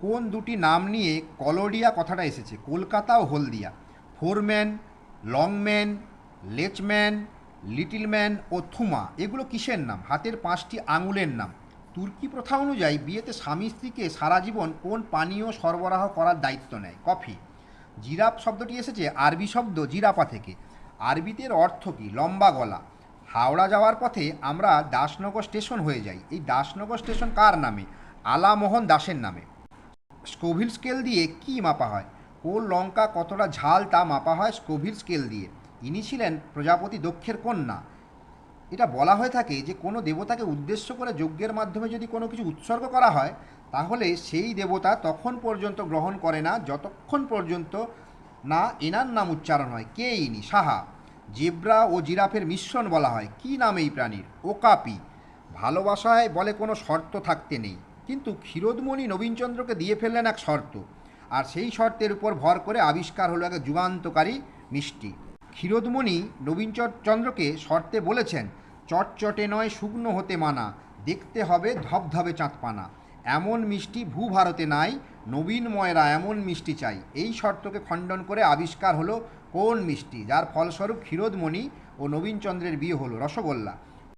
কোন দুটি নাম নিয়ে কলোডিয়া কথাটা এসেছে? কলকাতা ও হলদিয়া। ফোরম্যান, লংম্যান, লেচম্যান, লিটলম্যান ও থুমা। এগুলো কিসের নাম? হাতের পাঁচটি আঙুলের নাম। তুর্কি প্রথা অনুযায়ী বিয়েতে স্বামী স্ত্রীকে সারা জীবন কোন পানীয় সরবরাহ করার দায়িত্ব নেয়? কফি। জিরাফ শব্দটি এসেছে আরবি শব্দ জিরাপা থেকে। আরবিতে অর্থ কী? লম্বা গলা। হাওড়া যাওয়ার পথে আমরা দাসনগর স্টেশন হয়ে যাই। এই দাসনগর স্টেশন কার নামে? আলামোহন দাসের নামে। স্কোভিল স্কেল দিয়ে কি মাপা হয়? কোন লঙ্কা কতটা ঝাল তা মাপা হয় স্কোভিল স্কেল দিয়ে? ইনি ছিলেন প্রজাপতি দক্ষের কন্যা। এটা বলা হয়ে থাকে যে কোনো দেবতাকে উদ্দেশ্য করে যজ্ঞের মাধ্যমে যদি কোনো কিছু উৎসর্গ করা হয়, তাহলে সেই দেবতা তখন পর্যন্ত গ্রহণ করে না, যতক্ষণ পর্যন্ত না এনার নাম উচ্চারণ হয়। কে ইনি? সাহা। জেব্রা ও জিরাফের মিশ্রণ বলা হয়। কি নাম এই প্রাণীর? ওকাপি। ভালোবাসায় বলে কোনো শর্ত থাকতে নেই। কিন্তু ক্ষীরোদমণি নবীনচন্দ্রকে দিয়ে ফেললেন এক শর্ত, আর সেই শর্তের উপর ভর করে আবিষ্কার হলো এক যুগান্তকারী মিষ্টি। ক্ষীরোদমণি নবীনচন্দ্রকে শর্তে বলেছেন, চটচটে নয়, শুকনো হতে মানা, দেখতে হবে ধবধবে চাঁদপানা। এমন মিষ্টি ভূভারতে নাই নবীন ময়রা এমন মিষ্টি চাই। এই শর্তকে খণ্ডন করে আবিষ্কার হলো কোন মিষ্টি, যার ফলস্বরূপ ক্ষীরোদমণি ও নবীনচন্দ্রের বিয়ে হলো। রসগোল্লা।